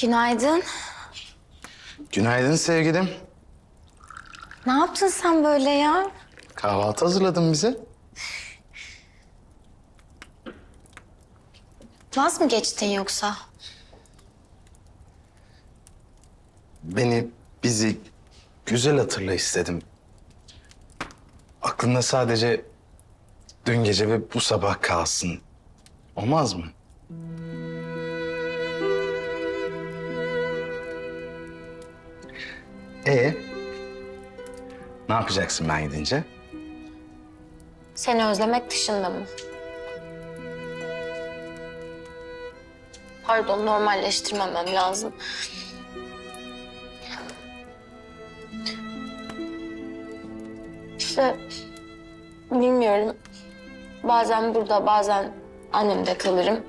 Günaydın. Günaydın sevgilim. Ne yaptın sen böyle ya? Kahvaltı hazırladın bize. Vaz mı geçtin yoksa? Beni, bizi güzel hatırla istedim. Aklında sadece dün gece ve bu sabah kalsın. Olmaz mı? E ne yapacaksın ben gidince? Seni özlemek dışında mı? Pardon, normalleştirmemem lazım. İşte bilmiyorum. Bazen burada, bazen annemde kalırım.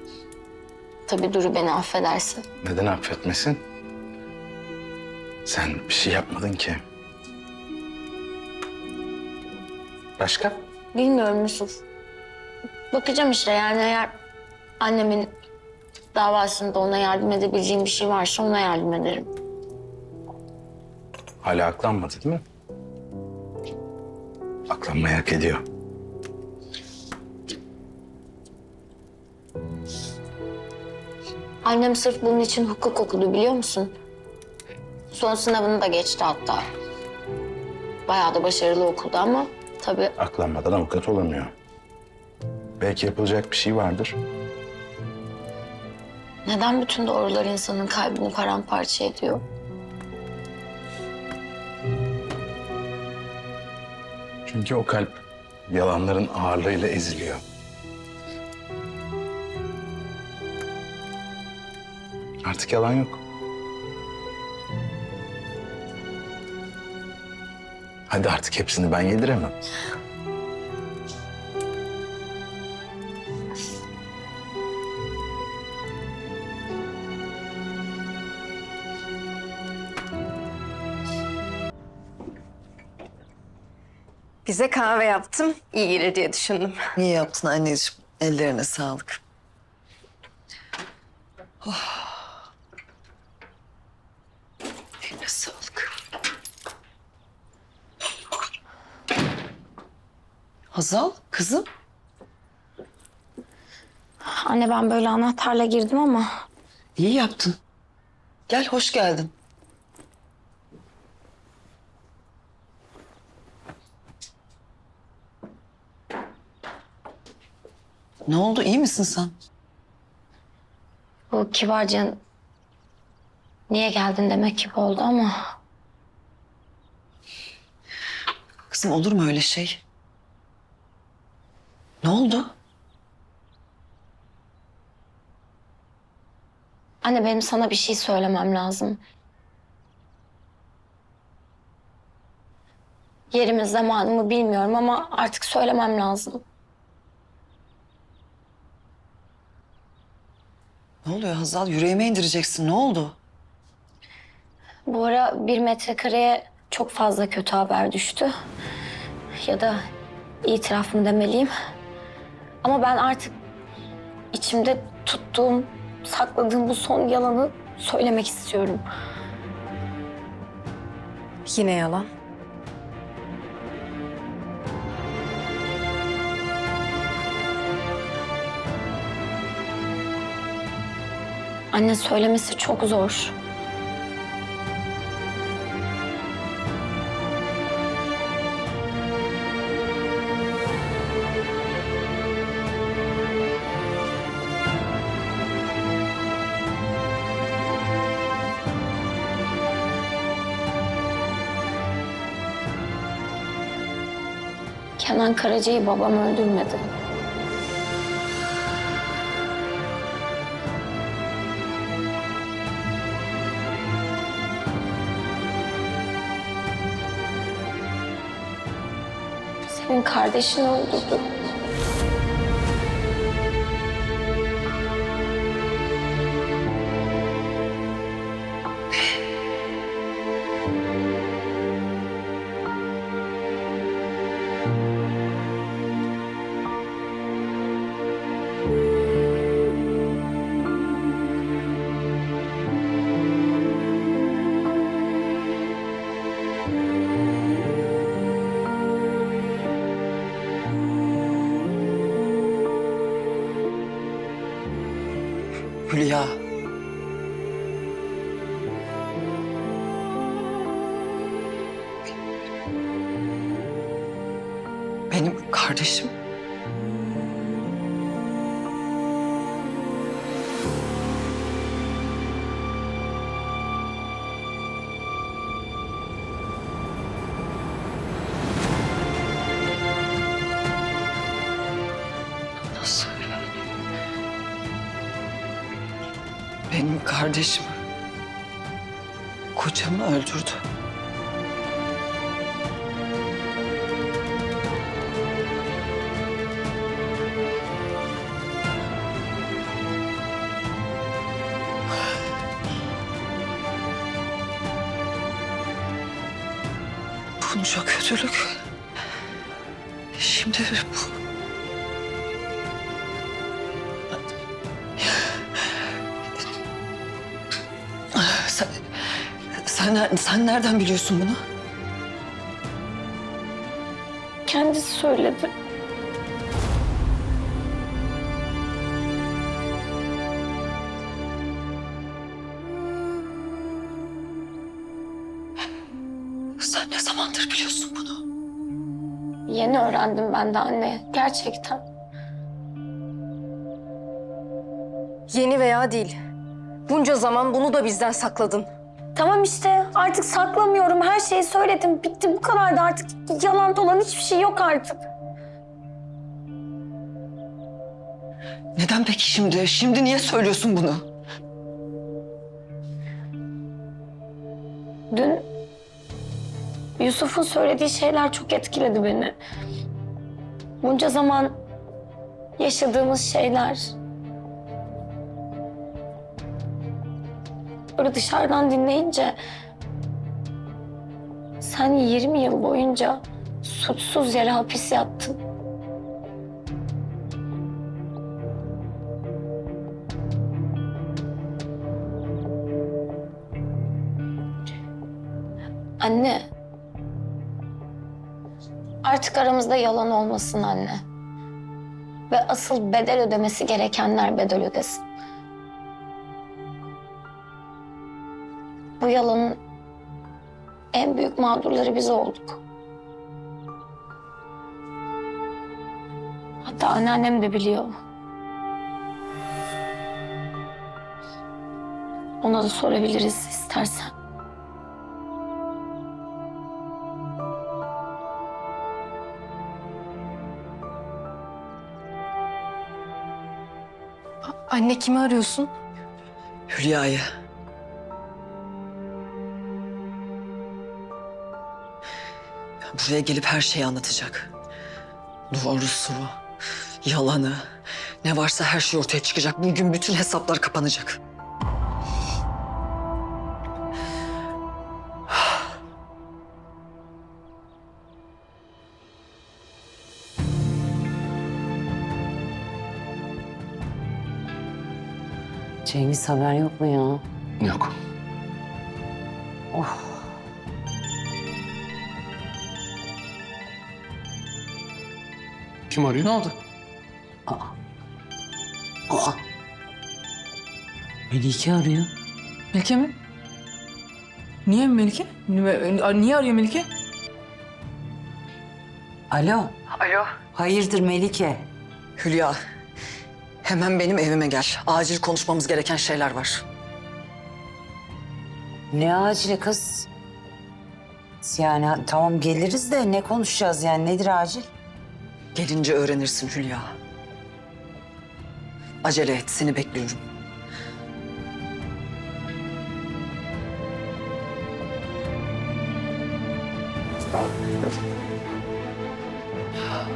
Tabii Duru beni affedersin. Neden affetmesin? Sen bir şey yapmadın ki. Başka? Bilmiyorum Yusuf. Bakacağım işte yani eğer annemin davasında ona yardım edebileceğim bir şey varsa ona yardım ederim. Hala aklanmadı değil mi? Aklanmayı hak ediyor. Annem sırf bunun için hukuk okudu biliyor musun? Son sınavını da geçti hatta. Bayağı da başarılı okudu ama tabii Aklanmadan avukat olamıyor. Belki yapılacak bir şey vardır. neden bütün doğrular insanın kalbini paramparça ediyor? Çünkü o kalp yalanların ağırlığıyla eziliyor. Artık yalan yok. Hadi artık hepsini ben yediremem. Bize kahve yaptım. İyi gelir diye düşündüm. İyi yaptın anneciğim. Ellerine sağlık. Oh. Eline sağlık. Hazal, kızım. Anne ben böyle anahtarla girdim ama iyi yaptın. Gel, hoş geldin. Ne oldu, iyi misin sen? bu kibarca niye geldin demek gibi oldu ama Kızım olur mu öyle şey? Ne oldu? anne benim sana bir şey söylemem lazım. Yerimi zamanımı bilmiyorum ama artık söylemem lazım. Ne oluyor Hazal? Yüreğime indireceksin. Ne oldu? Bu ara bir metrekareye çok fazla kötü haber düştü. Ya da itiraf mı demeliyim. Ama ben artık içimde tuttuğum, sakladığım bu son yalanı söylemek istiyorum. Yine yalan. Anne söylemesi çok zor. Kenan Karaca'yı babam öldürmedi. Senin kardeşin öldürdü. Kardeşim. Nasıl? Benim kardeşim kocamı öldürdü. Bunca kötülük. Şimdi bu. Sen, sen, sen nereden biliyorsun bunu? Kendisi söyledi. Yeni öğrendim ben de anne. Gerçekten. Yeni veya değil. Bunca zaman bunu da bizden sakladın. Tamam işte artık saklamıyorum. Her şeyi söyledim. Bitti bu kadar da artık yalan dolan hiçbir şey yok artık. Neden peki şimdi? Şimdi niye söylüyorsun bunu? Dün Yusuf'un söylediği şeyler çok etkiledi beni. Bunca zaman yaşadığımız şeyler. Böyle dışarıdan dinleyince sen 20 yıl boyunca suçsuz yere hapis yattın. Anne. Artık aramızda yalan olmasın anne. Ve asıl bedel ödemesi gerekenler bedel ödesin. Bu yalanın en büyük mağdurları biz olduk. Hatta anneannem de biliyor. Ona da sorabiliriz istersen. Anne kimi arıyorsun? Hülya'yı. Buraya gelip her şeyi anlatacak. Doğrusu, yalanı, ne varsa her şey ortaya çıkacak. Bugün bütün hesaplar kapanacak. Cengiz haber yok mu ya? Yok. Kim arıyor? Ne oldu? Aa. Melike arıyor. Melike mi? Niye Melike? Niye arıyor Melike? Alo. Alo. Hayırdır Melike? Hülya, hemen benim evime gel. Acil konuşmamız gereken şeyler var. Ne acil kız? Yani tamam geliriz de ne konuşacağız yani nedir acil? Gelince öğrenirsin Hülya. Acele et, seni bekliyorum.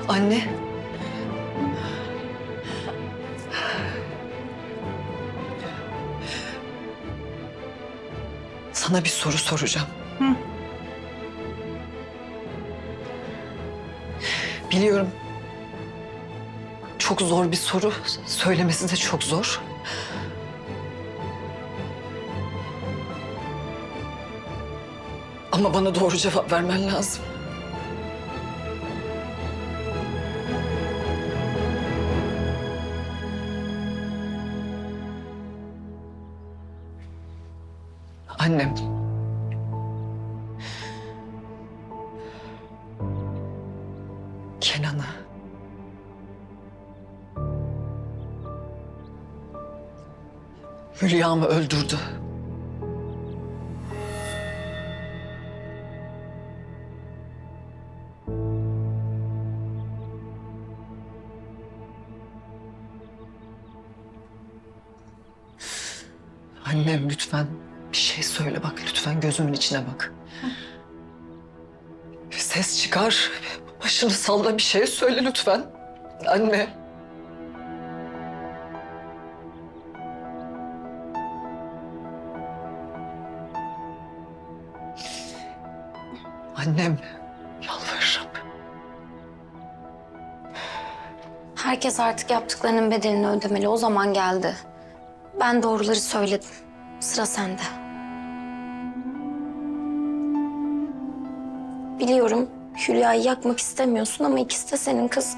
Anne. Sana bir soru soracağım. Biliyorum çok zor bir soru. Söylemesi de çok zor. Ama bana doğru cevap vermen lazım. Annem. Kenan'ı. Hülya'mı öldürdü. Gözümün içine bak. Ses çıkar. Başını salla bir şey söyle lütfen. Anne. Annem yalvarırım. Herkes artık yaptıklarının bedelini ödemeli. O zaman geldi. Ben doğruları söyledim. Sıra sende. Biliyorum Hülya'yı yakmak istemiyorsun ama ikisi de senin kız.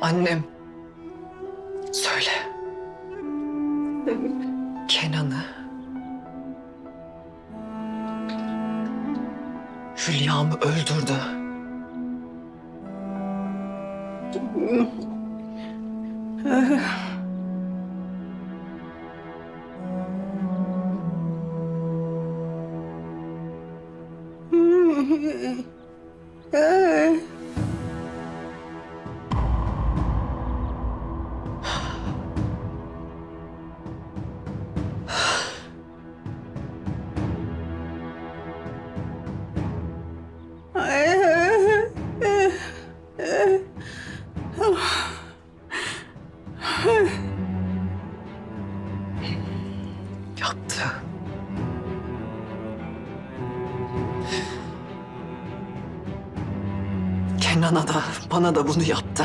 Annem. Söyle. Kenan'ı. Hülya'mı öldürdü. Yaptı. Bana da bunu yaptı.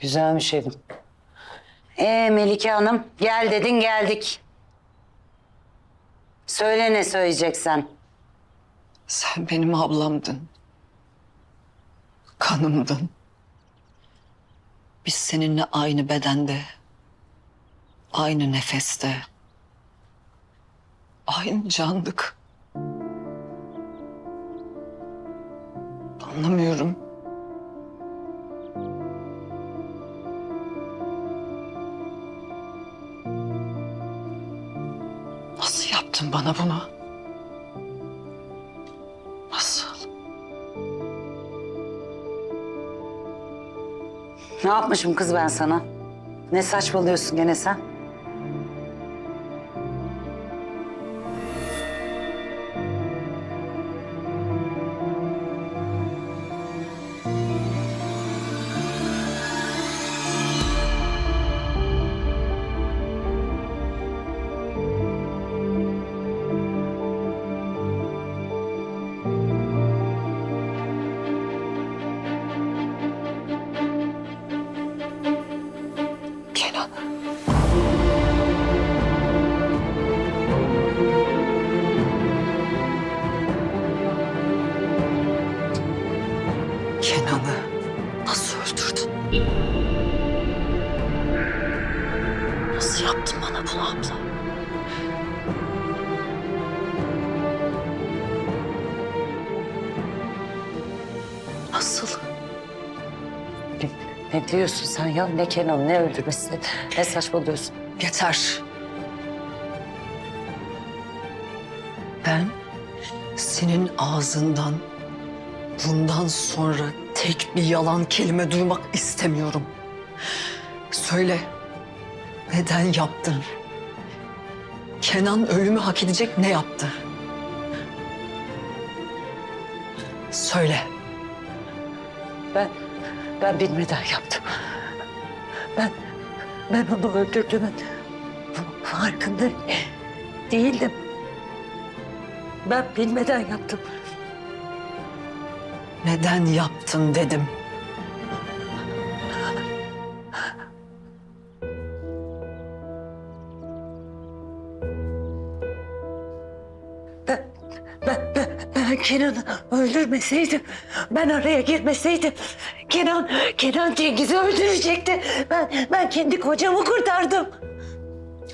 Güzelmiş evin. Ee Melike Hanım gel dedin geldik. Söyle ne söyleyeceksen. Sen benim ablamdın. Kanımdın. Biz seninle aynı bedende, aynı nefeste, aynı candık. Anlamıyorum. Yaptın bana bunu? Nasıl? Ne yapmışım kız ben sana? Ne saçmalıyorsun gene sen? Ya? Ne Kenan ne öldürmesi? Ne saçmalıyorsun? Yeter. Ben senin ağzından Bundan sonra tek bir yalan kelime duymak istemiyorum. Söyle. Neden yaptın? Kenan ölümü hak edecek ne yaptı? Söyle. Ben, ben bilmeden yaptım. Ben, ben onu öldürdüğümün farkında değildim. Ben bilmeden yaptım. Neden yaptın dedim. Kenan'ı öldürmeseydim, ben araya girmeseydim, Kenan, Kenan Cengiz'i öldürecekti. Ben, ben kendi kocamı kurtardım.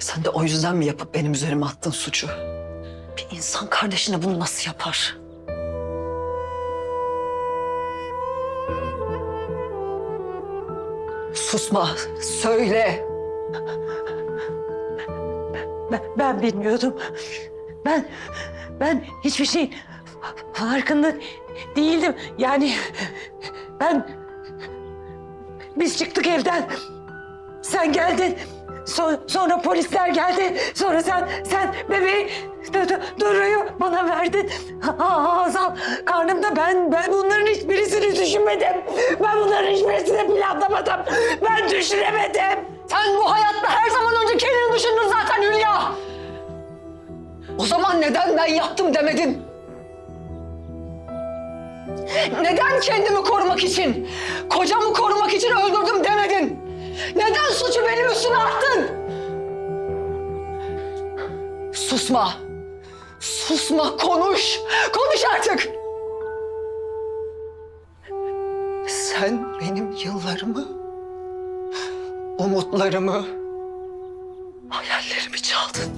Sen de o yüzden mi yapıp benim üzerime attın suçu? Bir insan kardeşine bunu nasıl yapar? Susma, söyle. Ben, ben bilmiyordum. Ben, ben hiçbir şeyin farkında değildim. Yani ben, biz çıktık evden. Sen geldin. So- sonra polisler geldi. Sonra sen, sen bebeği Du- Du- Duru'yu bana verdin. Ha, Hazal karnımda ben, ben bunların hiçbirisini düşünmedim. Ben bunların hiçbirisini planlamadım. Ben düşünemedim. Sen bu hayatta her zaman önce kendini düşündün zaten Hülya. O zaman neden ben yaptım demedin? Neden kendimi korumak için, kocamı korumak için öldürdüm demedin? Neden suçu benim üstüme attın? Susma. Susma, konuş. Konuş artık. Sen benim yıllarımı, umutlarımı, hayallerimi çaldın.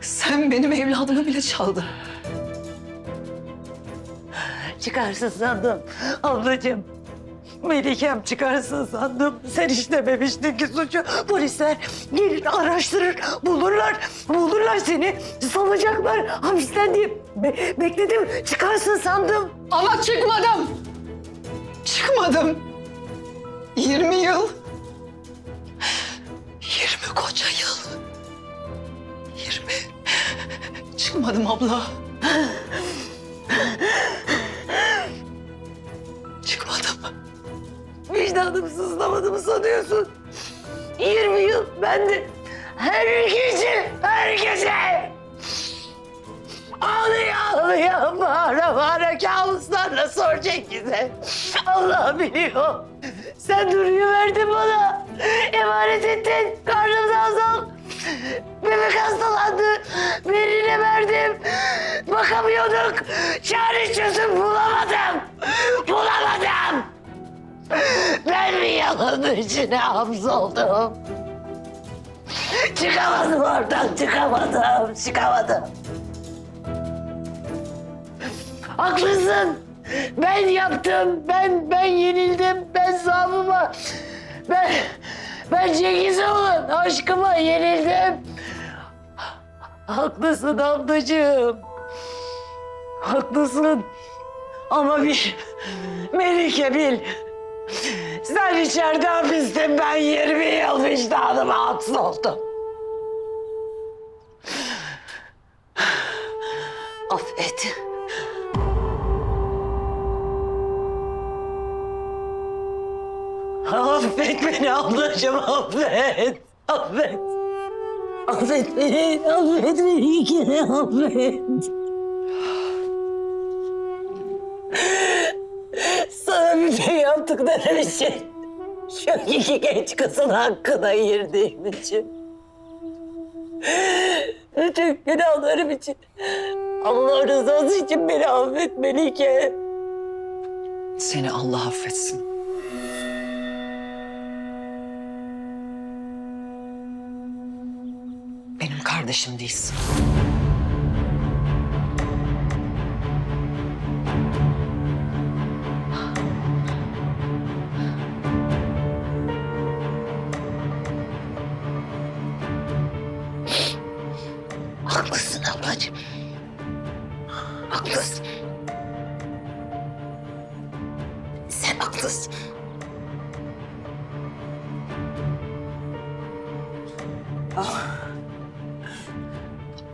Sen benim evladımı bile çaldın. Çıkarsın sandım ablacığım. Melikem çıkarsın sandım. Sen işlememiştin ki suçu. Polisler gelir araştırır, bulurlar. Bulurlar seni, salacaklar hapisten diye be- bekledim. Çıkarsın sandım. Ama çıkmadım. Çıkmadım. 20 yıl. 20 koca yıl. 20. Çıkmadım abla. Sanıyorsun? 20 yıl ben de her gece, her gece ağlaya ağlaya bağıra bağıra kabuslarla sor Cengiz'e. Allah biliyor. Sen Duru'yu verdin bana. Emanet ettin. Karnımda azal. Bebek hastalandı. Birine verdim. Bakamıyorduk. Çare çözüm bulamadım. Bulamadım. Ben mi yalanın içine hapsoldum? Çıkamadım oradan, çıkamadım, çıkamadım. Haklısın. Ben yaptım, ben ben yenildim, ben zaafıma, ben ben Cengiz olan aşkıma yenildim. Haklısın ablacığım. Haklısın. Ama bir Melike bil. Sen içeride hapistin, ben 20 yıl vicdanıma hapsoldum. Affet. Affet beni ablacığım, affet. Affet. Affet beni, affet beni affet. Yaptıkları için. Şu iki genç kızın hakkına girdiğim için. Bütün günahlarım için. Allah rızası için beni affet Melike. Seni Allah affetsin. Benim kardeşim değilsin.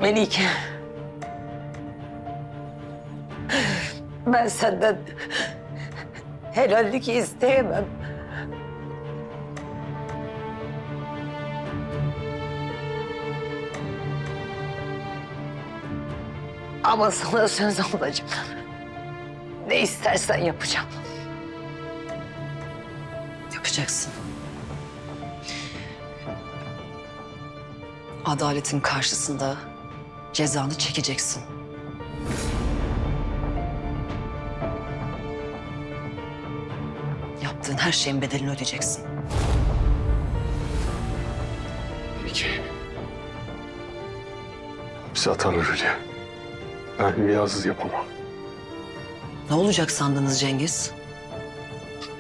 Melike. Ben senden helallik isteyemem. Ama sana söz alacağım. Ne istersen yapacağım. Yapacaksın. Adaletin karşısında cezanı çekeceksin. Yaptığın her şeyin bedelini ödeyeceksin. Peki. Bizi atarlar Hülya. Ben Hülya'sız yapamam. Ne olacak sandınız Cengiz?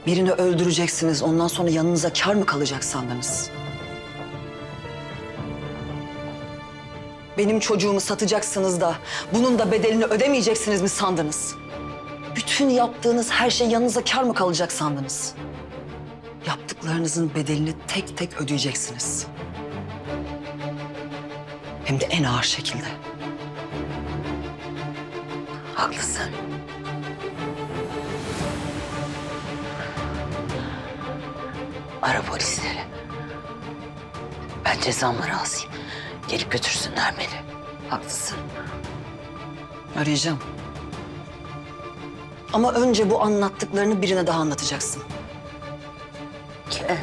Birini öldüreceksiniz, ondan sonra yanınıza kar mı kalacak sandınız? Benim çocuğumu satacaksınız da bunun da bedelini ödemeyeceksiniz mi sandınız? Bütün yaptığınız her şey yanınıza kar mı kalacak sandınız? Yaptıklarınızın bedelini tek tek ödeyeceksiniz. Hem de en ağır şekilde. Haklısın. Ara polisleri. Ben cezamı razıyım. Gelip götürsünler beni. Haklısın. Arayacağım. Ama önce bu anlattıklarını birine daha anlatacaksın. Kime?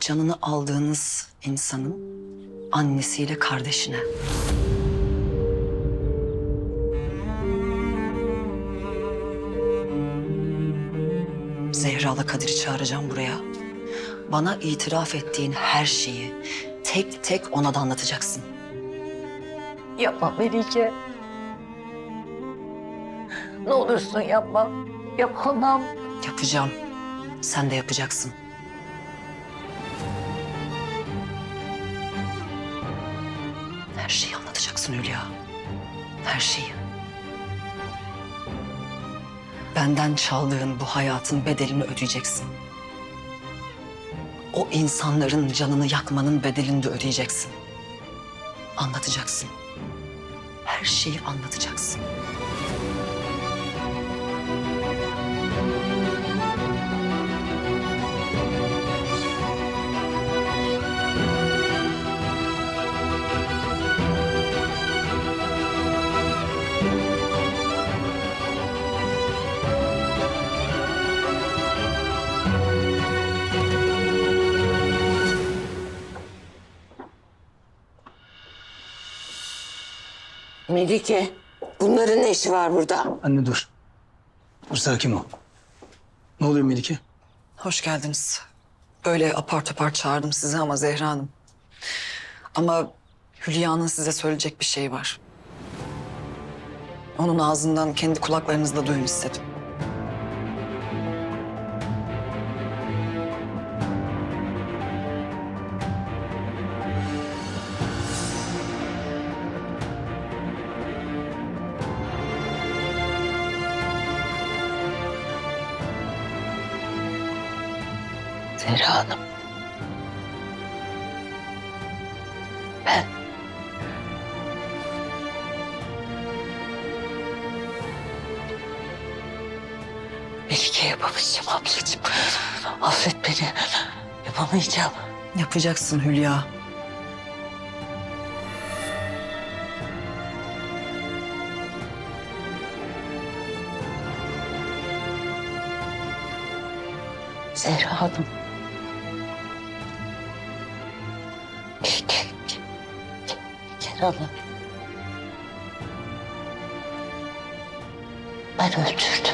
Canını aldığınız insanın annesiyle kardeşine. Zehra'la Kadir'i çağıracağım buraya. Bana itiraf ettiğin her şeyi tek tek ona da anlatacaksın. Yapma Melike. Ne olursun yapma. Yapamam. Yapacağım. Sen de yapacaksın. Her şeyi anlatacaksın Hülya. Her şeyi. Benden çaldığın bu hayatın bedelini ödeyeceksin. O insanların canını yakmanın bedelini de ödeyeceksin. Anlatacaksın. Her şeyi anlatacaksın. Melike, bunların ne işi var burada? Anne dur. Dur sakin ol. Ne oluyor Melike? Hoş geldiniz. Böyle apar topar çağırdım sizi ama Zehra Hanım. Ama Hülya'nın size söyleyecek bir şey var. Onun ağzından kendi kulaklarınızla duyun istedim. Yapamayacağım. Yapacaksın Hülya. Zehra Hanım. Kerem'im. Ben öldürdüm.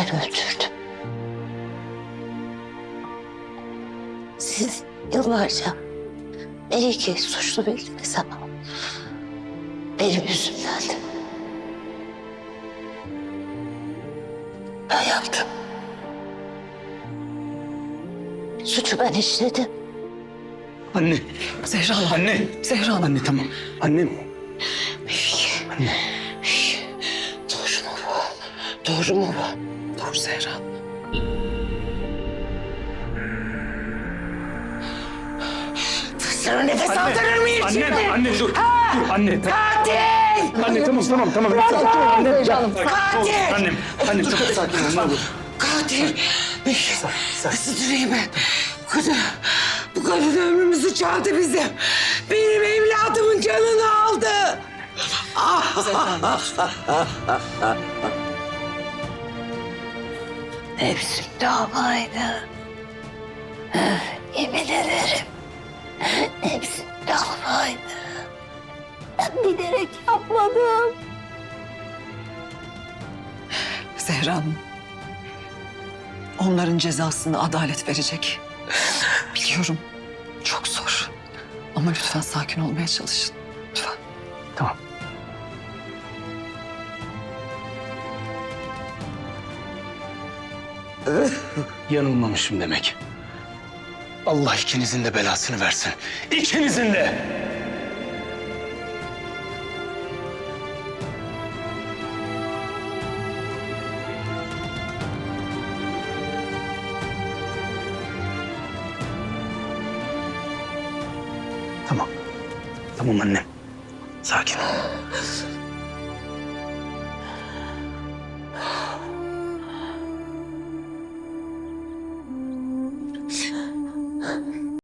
ben öldürdüm. Siz yıllarca beni ki suçlu bildiniz ama benim yüzümden de. Ben yaptım. Suçu ben işledim. Anne. Zehra Hanım. Anne. Zehra Hanım. Anne tamam. Annem. Melike. Anne. Doğru mu bu? Doğru mu bu? Dur Zehra. Sana nefes aldırır mıyım Anne, şimdi? anne dur. Dur anne. Tamam. Katil! Anne tamam tamam tamam. Lütfen sakin ol anne. Hanım. Katil! Annem. Annem çok sakin ol ne olur. Katil! Nasıl durayım ben? Bu kadın, bu kadın ömrümüzü çaldı bizim. Benim evladımın canını aldı. Hepsi davaydı. Yemin ederim. Hepsi davaydı. Ben bilerek yapmadım. Zehra Hanım. Onların cezasını adalet verecek. Biliyorum. Çok zor. Ama lütfen sakin olmaya çalışın. Yanılmamışım demek. Allah ikinizin de belasını versin. İkinizin de. Tamam. Tamam annem.